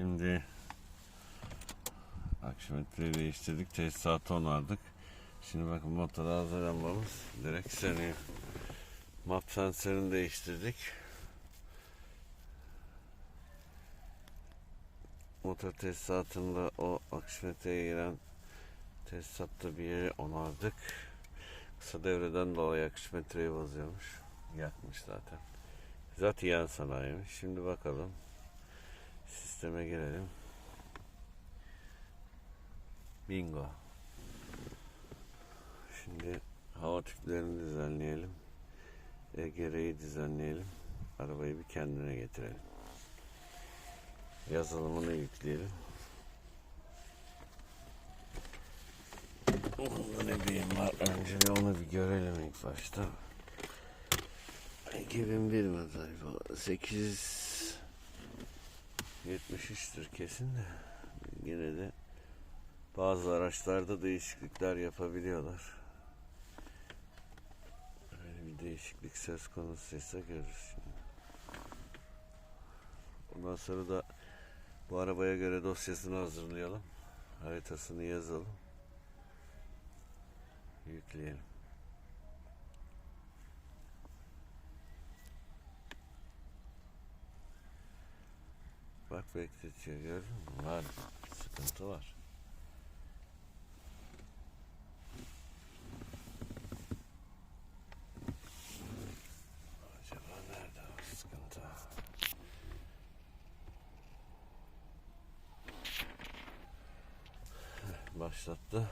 Şimdi akşametreyi değiştirdik. Tesisatı onardık. Şimdi bakın motora hazır lambamız direkt sönüyor. Map sensörünü değiştirdik. Motor tesisatında o akşametreye giren tesisatta bir yeri onardık. Kısa devreden dolayı akşametreyi bozuyormuş. Yakmış zaten. Zaten yan sanayiymiş. Şimdi bakalım. Sisteme girelim. Bingo. Şimdi hava tüplerini düzenleyelim. EGR'yi düzenleyelim. Arabayı bir kendine getirelim. Yazılımını yükleyelim. Onda ne bileyim var. Önce bir onu bir görelim ilk başta. 2001 model bu. 8 73'tür kesin de. Yine de bazı araçlarda değişiklikler yapabiliyorlar. Öyle bir değişiklik söz konusuysa görürüz şimdi. Ondan sonra da bu arabaya göre dosyasını hazırlayalım. Haritasını yazalım. Yükleyelim. Bak bekletiyor? Var. Sıkıntı var. Acaba nerede o sıkıntı? Başlattı.